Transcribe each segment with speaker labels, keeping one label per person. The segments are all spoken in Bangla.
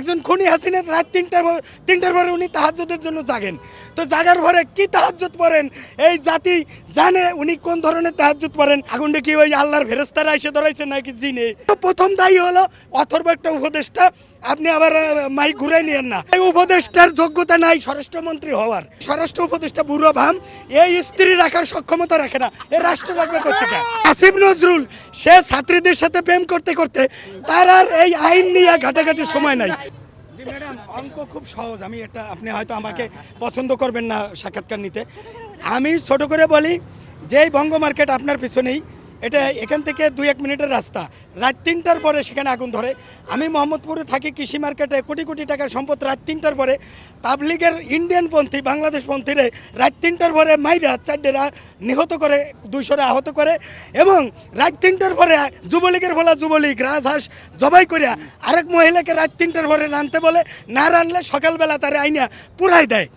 Speaker 1: একজন খুনি হাসিনা রাত তিনটার তিনটার পরে উনি তাহাজ্জুদের জন্য জাগেন। তো জাগার ভরে কি তাহাজ্জুদ পড়েন? এই জাতি জানে উনি কোন ধরনের তাহাজ্জুদ পড়েন? আগুনটা কি ওই আল্লাহর ফেরেস্তারা এসে ধরাইছে নাকি জিনে? তো প্রথম দায়ী হলো অথর্ব একটা উপদেষ্টা। আপনি আবার আহ, মাইক ঘুরাই নিয়েন না। এই উপদেষ্টার যোগ্যতা নাই স্বরাষ্ট্রমন্ত্রী হওয়ার। স্বরাষ্ট্র উপদেষ্টা বুড়ো ভাম এই স্ত্রী রাখার সক্ষমতা রাখে না। এ রাষ্ট্র রাখবে কোথেকে আসিফ নজরুল সে ছাত্রীদের সাথে প্রেম করতে করতে তার আর এই আইন নিয়ে ঘাটাঘাটির সময় নাই। ম্যাডাম অঙ্ক খুব সহজ। আমি এটা, আপনি হয়তো আমাকে পছন্দ করবেন না সাক্ষাৎকার নিতে। আমি ছোট করে বলি যে বঙ্গ মার্কেট আপনার পিছনেই এটা এখান থেকে দুই এক মিনিটের রাস্তা। রাত তিনটার পরে সেখানে আগুন ধরে। আমি মোহাম্মদপুরে থাকি কৃষি মার্কেটে কোটি কোটি টাকার সম্পদ রাত তিনটার পরে। তাবলিগের ইন্ডিয়ান পন্থী, বাংলাদেশ পন্থীরে রাত তিনটার পরে মাইরা চারটেরা নিহত করে, দুইশোরে আহত করে এবং রাত তিনটার পরে যুবলীগের বলা যুবলীগ, রাজহাঁস জবাই করিয়া আরেক মহিলাকে রাত তিনটার পরে রানতে বলে, না রানলে সকালবেলা তারে আইনা পুরাই দেয়।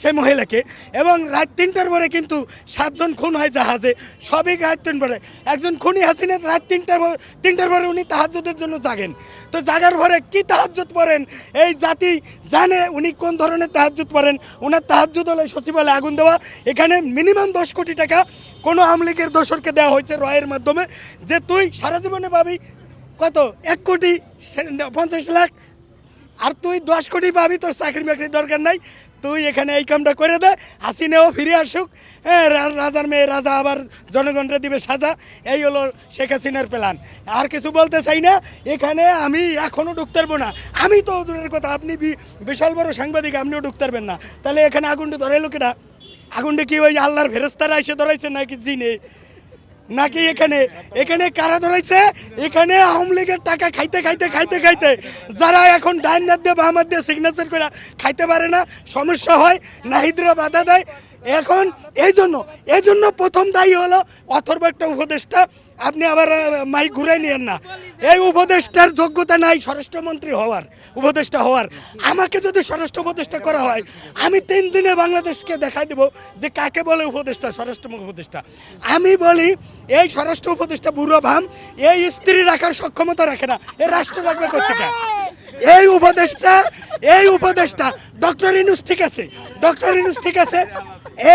Speaker 1: সেই মহিলাকে। এবং রাত তিনটার পরে কিন্তু সাতজন খুন হয় জাহাজে। সবই রাত তিন পরে। একজন খুনি হাসিনা রাত তিনটার তিনটার পরে উনি তাহাজ্জুদের জন্য জাগেন। তো জাগার ভরে কি তাহাজ্জুদ পড়েন? এই জাতি জানে উনি কোন ধরনের তাহাজ্জুদ পড়েন। ওনার তাহাজ্জুদ হলে সচিবালয়ে আগুন দেওয়া। এখানে মিনিমাম দশ কোটি টাকা কোনো আওয়ামী লীগের দোসরকে দেওয়া হয়েছে রয়ের মাধ্যমে। যে তুই সারা জীবনে পাবি কত? এক কোটি পঞ্চাশ লাখ আর তুই দশ কোটি পাবি, তোর চাকরি বাকরির দরকার নাই। তুই এখানে এই কামটা করে দে, হাসিনেও ফিরে আসুক। হ্যাঁ রাজার মেয়ে রাজা আবার জনগণরে দিবে সাজা। এই হলো শেখ হাসিনার প্ল্যান আর কিছু বলতে চাই না, এখানে আমি এখনও ঢুকতে পারব না। আমি তো দূরের কথা, আপনি বিশাল বড় সাংবাদিক, আপনিও ঢুকতে পারবেন না। তাহলে এখানে আগুনটা ধরে লোকেরা আগুনটা কি ওই আল্লাহর ফেরেস্তারা এসে ধরাইছে নাকি জিনে? নাকি এখানে? এখানে কারা ধরাইছে এখানে আওয়ামী লীগের টাকা খাইতে খাইতে খাইতে খাইতে যারা এখন ডাইন নাদ দিয়ে বাহামাদ দিয়ে সিগনেচার করে খাইতে পারে না, সমস্যা হয়, নাহিদরা বাধা দেয়। এখন এই জন্য এই জন্য প্রথম দায়ী হলো অথর্ব একটা উপদেষ্টা আপনি আবার মাইক ঘুরাই নিয়েন না। এই উপদেষ্টার যোগ্যতা নাই স্বরাষ্ট্রমন্ত্রী হওয়ার, উপদেষ্টা হওয়ার। আমাকে যদি স্বরাষ্ট্র উপদেষ্টা করা হয়, আমি তিন দিনে বাংলাদেশকে দেখাই দেব যে কাকে বলে উপদেষ্টা, স্বরাষ্ট্র উপদেষ্টা। আমি বলি, এই স্বরাষ্ট্র উপদেষ্টা বুড়ো ভাম, এই স্ত্রী রাখার সক্ষমতা রাখে না, এ রাষ্ট্র রাখবে কোথেকে এই উপদেষ্টা এই উপদেষ্টা, ডক্টর ইনুস ঠিক আছে, ডক্টর ইনুস ঠিক আছে।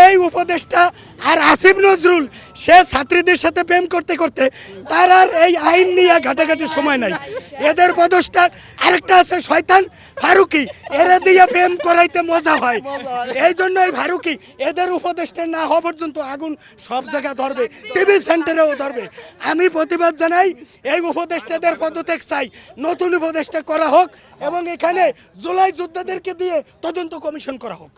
Speaker 1: এই উপদেষ্টা আর আসিফ নজরুল, সে ছাত্রীদের সাথে প্রেম করতে করতে তার আর এই আইন নিয়ে ঘাটাঘাটির সময় নাই। এদের পদস্থা আরেকটা আছে, শয়তান ফারুকি, এরা দিয়ে প্রেম করাইতে মজা হয়। এই জন্য এই ফারুকি, এদের উপদেষ্টা না হওয়া পর্যন্ত আগুন সব জায়গায় ধরবে, টিভি সেন্টারেও ধরবে। আমি প্রতিবাদ জানাই, এই উপদেষ্টাদের পদত্যাগ চাই। নতুন উপদেষ্টা করা হোক এবং এখানে জুলাই যোদ্ধাদেরকে দিয়ে তদন্ত কমিশন করা হোক।